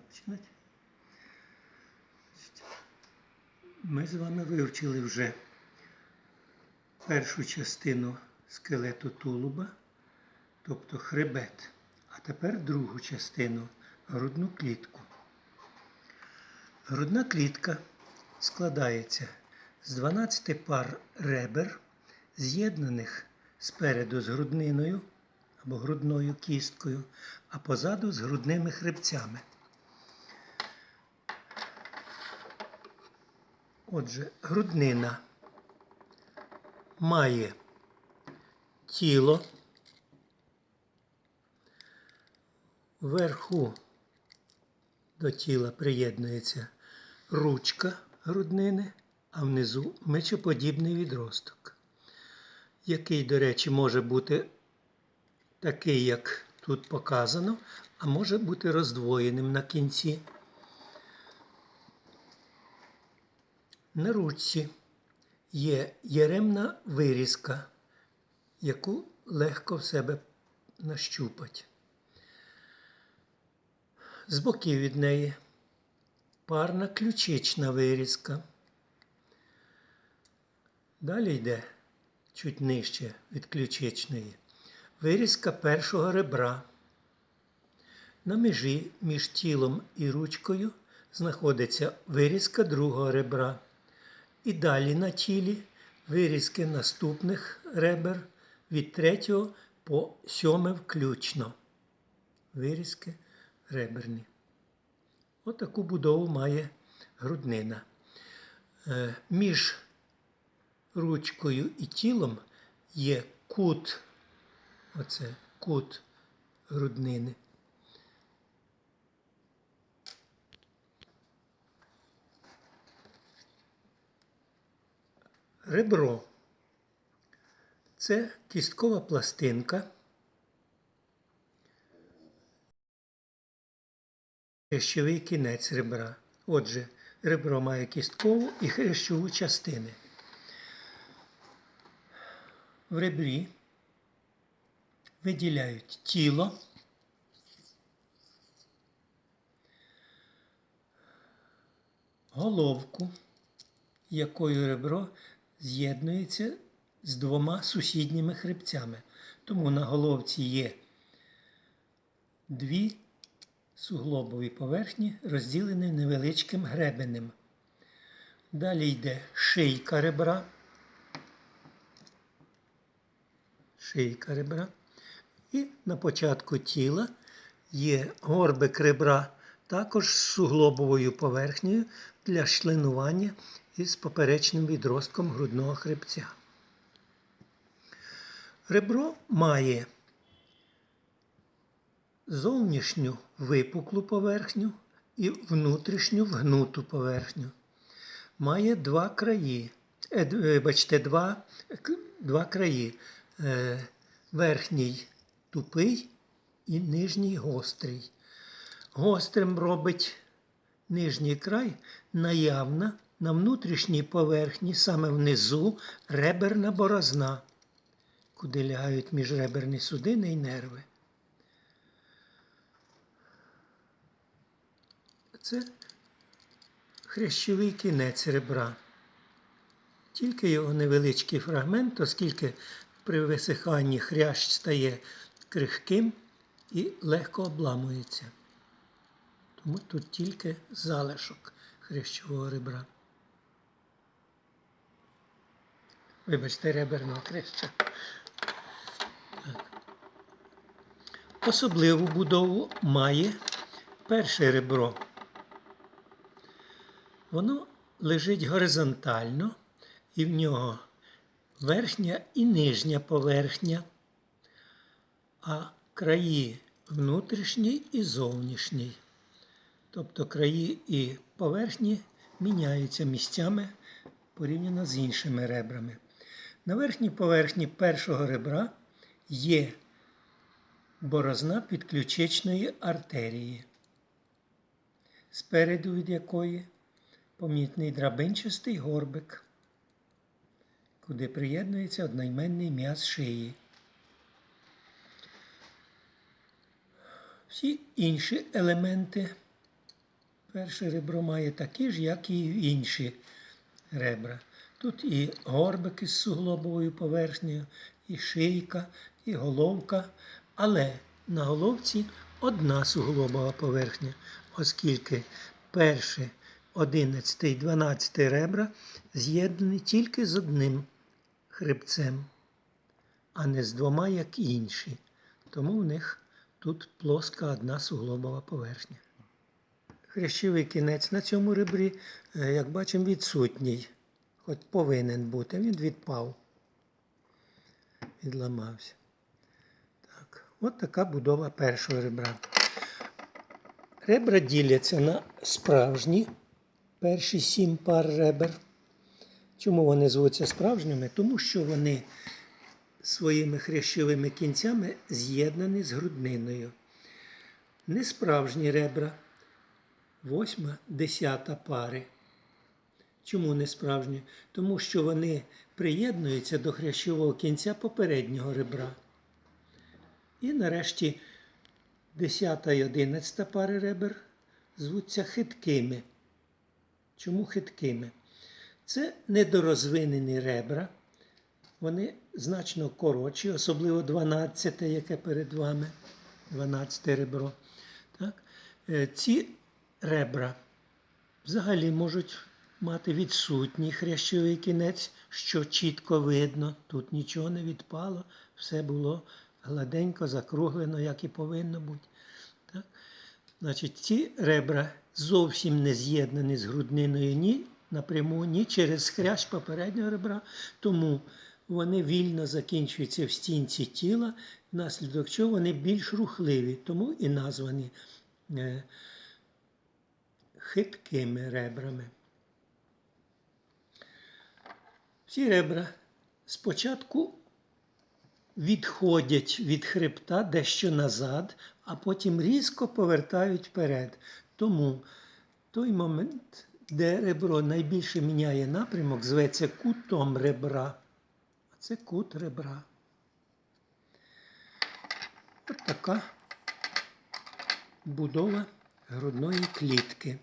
Починати? Ми з вами вивчили вже першу частину скелету тулуба, тобто хребет, а тепер другу частину грудну клітку. Грудна клітка складається з 12 пар ребер, з'єднаних спереду з грудниною або грудною кісткою, а позаду з грудними хребцями. Отже, груднина має тіло вверху до тіла приєднується ручка груднини, а внизу мечоподібний відросток, який, до речі, може бути такий, як тут показано, а може бути роздвоєним на кінці. На ручці є яремна вирізка, яку легко в себе нащупать. З боків від неї парна ключична вирізка. Далі йде чуть нижче від ключичної. Вирізка першого ребра. На межі між тілом і ручкою знаходиться вирізка другого ребра. І далі на тілі вирізки наступних ребер від третього по сьоме включно. Вирізки реберні. Отаку будову має груднина. Е, Між ручкою і тілом є кут, оце кут груднини. Ребро це кісткова пластинка. Хрящовий кінець ребра. Отже, ребро має кісткову і хрящову частини. В ребрі виділяють тіло, головку, якою ребро з'єднується з двома сусідніми хребцями. Тому на головці є дві суглобові поверхні, розділені невеличким гребенем. Далі йде шийка ребра. Шийка ребра. І на початку тіла є горбик ребра, також з суглобовою поверхнею для членування із поперечним відростком грудного хребця. Ребро має зовнішню випуклу поверхню і внутрішню вгнуту поверхню. Має два краї, е, д- вибачте, два, два краї. Е, верхній тупий і нижній гострий. Гострим робить нижній край наявна на внутрішній поверхні, саме внизу реберна борозна, куди лягають міжреберні судини і нерви. Це хрящовий кінець ребра. Тільки його невеличкий фрагмент, оскільки при висиханні хрящ стає крихким і легко обламується. Тому тут тільки залишок хрящового ребра. Вибачте, реберного хряща. Особливу будову має перше ребро. Воно лежить горизонтально, і в нього верхня і нижня поверхня, а краї внутрішній і зовнішній. Тобто краї і поверхні міняються місцями порівняно з іншими ребрами. На верхній поверхні першого ребра є борозна підключичної артерії, спереду від якої помітний драбинчастий горбик, куди приєднується одноіменний м'яз шиї. Всі інші елементи перше ребро має такі ж, як і інші ребра. Тут і горбики з суглобовою поверхнею, і шийка, і головка. Але на головці одна суглобова поверхня, оскільки перше, 11 і 12 ребра з'єднані тільки з одним хребцем, а не з двома, як інші. Тому в них тут плоска одна суглобова поверхня. Хрящовий кінець на цьому ребрі, е, як бачимо, відсутній. Хоч повинен бути, він відпав. Відламався. Так, от така будова першого ребра. Ребра діляться на справжні, перші сім пар ребер. Чому вони звуться справжніми? Тому що вони своїми хрящовими кінцями з'єднані з грудниною. Несправжні ребра, восьма, десята пари. Чому не справжні? Тому що вони приєднуються до хрящового кінця попереднього ребра. І нарешті 10 і 11 пари ребер звуться хиткими. Чому хиткими? Це недорозвинені ребра. Вони значно коротші, особливо 12, яке перед вами, 12 ребро. Так? Е, Ці ребра взагалі можуть мати відсутній хрящовий кінець, що чітко видно. Тут нічого не відпало, все було гладенько закруглено, як і повинно бути. Так? Значить, ці ребра зовсім не з'єднані з грудниною ні напряму, ні через хрящ попереднього ребра, тому вони вільно закінчуються в стінці тіла, внаслідок чого вони більш рухливі, тому і названі е, хиткими ребрами. Ці ребра спочатку відходять від хребта дещо назад, а потім різко повертають вперед. Тому той момент, де ребро найбільше міняє напрямок, зветься кутом ребра. А це кут ребра. От така будова грудної клітки.